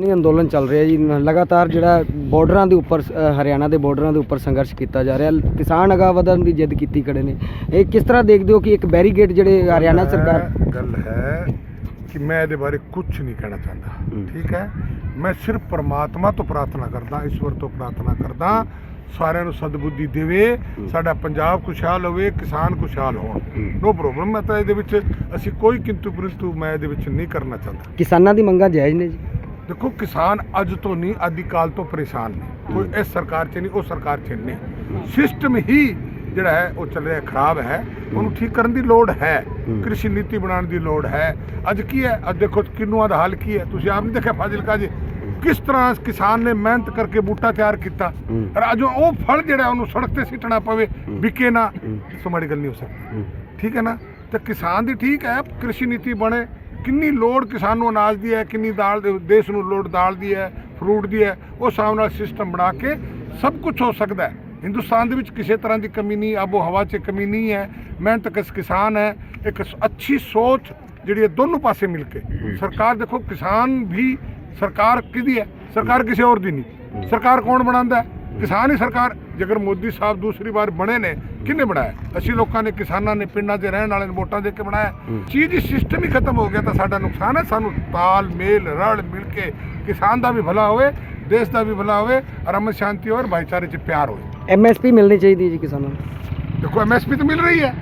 ਨਹੀਂ ਅੰਦੋਲਨ ਚੱਲ ਰਿਹਾ ਜੀ। ਲਗਾਤਾਰ ਜਿਹੜਾ ਬਾਰਡਰਾਂ ਦੇ ਉੱਪਰ ਹਰਿਆਣਾ ਦੇ ਬਾਰਡਰਾਂ ਦੇ ਉੱਪਰ ਸੰਘਰਸ਼ ਕੀਤਾ ਜਾ ਰਿਹਾ। ਕਿਸਾਨ ਅਗਾ ਵਧਣ ਦੀ ਜਿੱਦ ਕੀਤੀ ਖੜੇ ਨੇ। ਇਹ ਕਿਸ ਤਰ੍ਹਾਂ ਦੇਖਦੇ ਹੋ ਕਿ ਇੱਕ ਬੈਰੀਗੇਡ ਜਿਹੜੇ ਹਰਿਆਣਾ ਸਰਕਾਰ ਗੱਲ ਹੈ ਕਿ ਮੈਂ ਇਹਦੇ ਬਾਰੇ ਕੁਝ ਨਹੀਂ ਕਹਿਣਾ ਚਾਹੁੰਦਾ। ਠੀਕ ਹੈ? ਮੈਂ ਸਿਰਫ ਪਰਮਾਤਮਾ ਤੋਂ ਪ੍ਰਾਰਥਨਾ ਕਰਦਾ ਈਸ਼ਵਰ ਤੋਂ ਪ੍ਰਾਰਥਨਾ ਕਰਦਾ ਸਾਰਿਆਂ ਨੂੰ ਸਦਬੁੱਧੀ ਦੇਵੇ। ਸਾਡਾ ਪੰਜਾਬ ਖੁਸ਼ਹਾਲ ਹੋਵੇ ਕਿਸਾਨ ਖੁਸ਼ਹਾਲ ਹੋਣ। ਨੋ ਪ੍ਰੋਬਲਮ ਮੈਂ ਤਾਂ ਇਹਦੇ ਵਿੱਚ ਅਸੀਂ ਕੋਈ ਕਿੰਤੂ ਪਰੰਤੂ ਮੈਂ ਇਹਦੇ ਵਿੱਚ ਨਹੀਂ ਕਰਨਾ ਚਾਹੁੰਦਾ। ਕਿਸਾਨਾਂ ਦੀ ਮੰਗਾਂ ਜਾਇਜ਼ ਨੇ ਜੀ। ਦੇਖੋ ਕਿਸਾਨ ਅੱਜ ਤੋਂ ਨਹੀਂ ਆਦਿ ਕਾਲ ਤੋਂ ਪਰੇਸ਼ਾਨ ਨੇ। ਕੋਈ ਇਸ ਸਰਕਾਰ 'ਚ ਨਹੀਂ ਉਹ ਸਰਕਾਰ 'ਚ ਨਹੀਂ। ਸਿਸਟਮ ਹੀ ਜਿਹੜਾ ਹੈ ਉਹ ਚੱਲ ਰਿਹਾ ਖਰਾਬ ਹੈ। ਉਹਨੂੰ ਠੀਕ ਕਰਨ ਦੀ ਲੋੜ ਹੈ। ਕ੍ਰਿਸ਼ੀ ਨੀਤੀ ਬਣਾਉਣ ਦੀ ਲੋੜ ਹੈ। ਅੱਜ ਕੀ ਹੈ? ਅੱਜ ਦੇਖੋ ਕਿੰਨੂਆਂ ਦਾ ਹਾਲ ਕੀ ਹੈ? ਤੁਸੀਂ ਆਪ ਨਹੀਂ ਦੇਖਿਆ ਫਾਜ਼ਿਲਕਾ ਜੀ ਕਿਸ ਤਰ੍ਹਾਂ ਕਿਸਾਨ ਨੇ ਮਿਹਨਤ ਕਰਕੇ ਬੂਟਾ ਤਿਆਰ ਕੀਤਾ। ਔਰ ਅੱਜ ਉਹ ਫਲ ਜਿਹੜਾ ਉਹਨੂੰ ਸੜਕ ਤੇ ਸਿੱਟਣਾ ਪਵੇ। ਵਿਕੇ ਨਾ ਤੋਂ ਮਾੜੀ ਗੱਲ ਨਹੀਂ ਹੋ ਸਕਦੀ। ਠੀਕ ਹੈ ਨਾ? ਤੇ ਕਿਸਾਨ ਦੀ ਠੀਕ ਹੈ ਕ੍ਰਿਸ਼ੀ ਨੀਤੀ ਬਣੇ। ਕਿੰਨੀ ਲੋੜ ਕਿਸਾਨ ਨੂੰ ਅਨਾਜ ਦੀ ਹੈ ਕਿੰਨੀ ਦਾਲ ਦੇ- ਦੇਸ਼ ਨੂੰ ਲੋੜ ਦਾਲ ਦੀ ਹੈ ਫਰੂਟ ਦੀ ਹੈ ਉਸ ਹਿਸਾਬ ਨਾਲ ਸਿਸਟਮ ਬਣਾ ਕੇ ਸਭ ਕੁਝ ਹੋ ਸਕਦਾ ਹੈ। ਹਿੰਦੁਸਤਾਨ ਦੇ ਵਿੱਚ ਕਿਸੇ ਤਰ੍ਹਾਂ ਦੀ ਕਮੀ ਨਹੀਂ ਆਬੋ ਹਵਾ 'ਚ ਕਮੀ ਨਹੀਂ ਹੈ। ਮਿਹਨਤ ਕਸ ਕਿਸਾਨ ਹੈ ਇੱਕ ਅੱਛੀ ਸੋਚ ਜਿਹੜੀ ਹੈ ਦੋਨੋਂ ਪਾਸੇ ਮਿਲ ਕੇ। ਸਰਕਾਰ ਦੇਖੋ ਕਿਸਾਨ ਵੀ ਸਰਕਾਰ ਕਿਹਦੀ ਹੈ? ਸਰਕਾਰ ਕਿਸੇ ਹੋਰ ਦੀ ਨਹੀਂ। ਸਰਕਾਰ ਕੌਣ ਬਣਾਉਂਦਾ ਹੈ? ਕਿਸਾਨ ਹੀ ਸਰਕਾਰ ਜੇਕਰ ਮੋਦੀ ਸਾਹਿਬ ਦੂਸਰੀ ਵਾਰ ਬਣੇ ਨੇ ਕਿਹਨੇ ਬਣਾਇਆ? ਅਸੀਂ ਲੋਕਾਂ ਨੇ ਕਿਸਾਨਾਂ ਨੇ ਪਿੰਡਾਂ 'ਚ ਰਹਿਣ ਵਾਲਿਆਂ ਨੇ ਵੋਟਾਂ ਦੇ ਕੇ ਬਣਾਇਆ। ਚੀਜ਼ ਹੀ ਸਿਸਟਮ ਹੀ ਖਤਮ ਹੋ ਗਿਆ ਤਾਂ ਸਾਡਾ ਨੁਕਸਾਨ ਹੈ। ਸਾਨੂੰ ਤਾਲ ਮੇਲ ਰਲ ਮਿਲ ਕੇ ਕਿਸਾਨ ਦਾ ਵੀ ਭਲਾ ਹੋਵੇ ਦੇਸ਼ ਦਾ ਵੀ ਭਲਾ ਹੋਵੇ ਔਰ ਅਮਨ ਸ਼ਾਂਤੀ ਹੋਵੇ ਔਰ ਭਾਈਚਾਰੇ 'ਚ ਪਿਆਰ ਹੋਵੇ। ਐਮਐਸਪੀ ਮਿਲਣੀ ਚਾਹੀਦੀ ਹੈ ਜੀ ਕਿਸਾਨਾਂ ਨੂੰ। ਦੇਖੋ ਐਮਐਸਪੀ ਤਾਂ ਮਿਲ ਰਹੀ ਹੈ।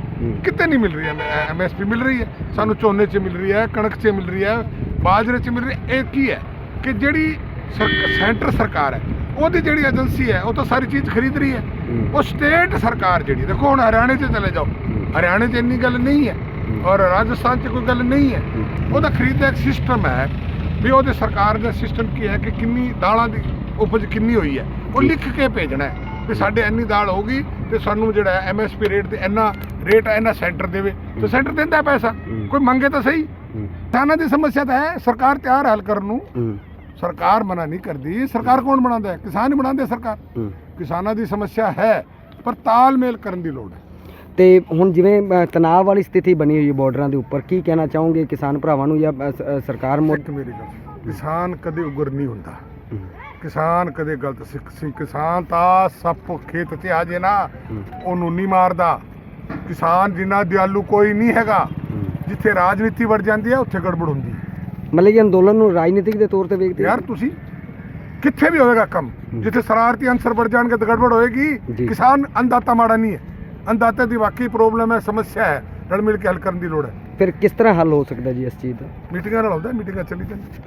ਕਿਤੇ ਨਹੀਂ ਮਿਲ ਰਹੀ ਹੈ। ਐਮਐਸਪੀ ਮਿਲ ਰਹੀ ਹੈ। ਸਾਨੂੰ ਝੋਨੇ 'ਚ ਮਿਲ ਰਹੀ ਹੈ ਕਣਕ 'ਚ ਮਿਲ ਰਹੀ ਹੈ ਬਾਜਰੇ 'ਚ ਮਿਲ ਰਹੀ ਹੈ। ਇਹ ਕੀ ਹੈ? ਕਿ ਜਿਹੜੀ ਸੈਂਟਰ ਸਰਕਾਰ ਹੈ ਉਹਦੀ ਜਿਹੜੀ ਏਜੰਸੀ ਹੈ ਉਹ ਤਾਂ ਸਾਰੀ ਚੀਜ਼ ਖਰੀਦ ਰਹੀ ਹੈ। ਹੂੰ। ਉਹ ਸਟੇਟ ਸਰਕਾਰ ਜਿਹੜੀ ਦੇਖੋ ਹੁਣ ਹਰਿਆਣੇ 'ਚ ਚਲੇ ਜਾਓ। ਹਰਿਆਣੇ 'ਚ ਇੰਨੀ ਗੱਲ ਨਹੀਂ ਹੈ ਔਰ ਰਾਜਸਥਾਨ 'ਚ ਕੋਈ ਗੱਲ ਨਹੀਂ ਹੈ। ਉਹਦਾ ਖਰੀਦ ਦਾ ਇੱਕ ਸਿਸਟਮ ਹੈ ਵੀ ਉਹਦੇ ਸਰਕਾਰ ਦਾ ਸਿਸਟਮ ਕੀ ਹੈ ਕਿ ਕਿੰਨੀ ਦਾਲਾਂ ਦੀ ਉਪਜ ਕਿੰਨੀ ਹੋਈ ਹੈ। ਉਹ ਲਿਖ ਕੇ ਭੇਜਣਾ ਹੈ ਵੀ ਸਾਡੇ ਇੰਨੀ ਦਾਲ ਹੋਗੀ ਤੇ ਸਾਨੂੰ ਜਿਹੜਾ ਐਮਐਸਪੀ ਰੇਟ ਤੇ ਇੰਨਾ ਰੇਟ ਇੰਨਾ ਸੈਂਟਰ ਦੇਵੇ। ਤੇ ਸੈਂਟਰ ਦਿੰਦਾ ਹੈ ਪੈਸਾ। ਹੂੰ। ਕੋਈ ਮੰਗੇ ਤਾਂ ਸਹੀ। ਹੂੰ। ਕਿਸਾਨਾਂ ਦੀ ਸਮੱਸਿਆ ਤਾਂ ਹੈ ਸਰਕਾਰ ਤਿਆਰ ਹੈ ਹੱਲ ਕਰਨ ਨੂੰ। ਹੂੰ। ਸਰਕਾਰ ਮਨਾ ਨਹੀਂ ਕਰਦੀ। ਸਰਕਾਰ ਕੌਣ ਬਣਾਉਂਦਾ ਹੈ? ਕਿਸਾਨ ਹੀ ਬਣਾਉਂਦੇ ਸਰਕਾਰ। ਕਿਸਾਨਾਂ ਦੀ ਸਮੱਸਿਆ ਹੈ ਪਰ ਤਾਲਮੇਲ ਕਰਨ ਦੀ ਲੋੜ ਹੈ। ਤੇ ਹੁਣ ਜਿਵੇਂ ਤਣਾਅ ਵਾਲੀ ਸਥਿਤੀ ਬਣੀ ਹੋਈ ਹੈ ਬਾਰਡਰਾਂ ਦੇ ਉੱਪਰ ਕੀ ਕਹਿਣਾ ਚਾਹੋਗੇ ਕਿਸਾਨ ਭਰਾਵਾਂ ਨੂੰ ਜਾਂ ਸਰਕਾਰ ਇੱਕ ਮੇਰੀ ਗੱਲ ਕਿਸਾਨ ਕਦੇ ਉਗਰ ਨਹੀਂ ਹੁੰਦਾ। ਕਿਸਾਨ ਕਦੇ ਗਲਤ ਸਿੱਖ ਸੀ। ਕਿਸਾਨ ਤਾਂ ਸੱਪ ਖੇਤ 'ਚ ਆ ਜੇ ਨਾ ਉਹਨੂੰ ਨਹੀਂ ਮਾਰਦਾ। ਕਿਸਾਨ ਜਿੰਨਾ ਦਿਆਲੂ ਕੋਈ ਨਹੀਂ ਹੈਗਾ। ਜਿੱਥੇ ਰਾਜਨੀਤੀ ਵੜ ਜਾਂਦੀ ਹੈ ਉੱਥੇ ਗੜਬੜ ਹੁੰਦੀ ਹੈ। ਮਤਲਬ ਕਿ ਅੰਦੋਲਨ ਨੂੰ ਰਾਜਨੀਤਿਕ ਦੇ ਤੌਰ ਤੇ ਵੇਖਦੇ ਹੋ? ਯਾਰ ਤੁਸੀਂ ਕਿੱਥੇ ਵੀ ਹੋਵੇਗਾ ਕੰਮ ਜਿੱਥੇ ਸ਼ਰਾਰਤੀ ਅੰਸਰ ਵੜ ਜਾਣਗੇ ਤਾਂ ਗੜਬੜ ਜੀ। ਹੋਏਗੀ ਕਿਸਾਨ ਅੰਦਾਤਾ ਮਾੜਾ ਨਹੀਂ ਹੈ। ਅੰਦਾਤੇ ਦੀ ਵਾਕਈ ਪ੍ਰੋਬਲਮ ਹੈ ਸਮੱਸਿਆ ਹੈ ਰਲ ਮਿਲ ਕੇ ਹੱਲ ਕਰਨ ਦੀ ਲੋੜ ਹੈ। ਫਿਰ ਕਿਸ ਤਰ੍ਹਾਂ ਹੱਲ ਹੋ ਸਕਦਾ ਜੀ ਇਸ ਚੀਜ਼ ਦਾ? ਮੀਟਿੰਗਾਂ ਨਾਲ ਹੁੰਦਾ ਮੀਟਿੰਗਾਂ ਚੱਲੀ ਜਾਂਦੀ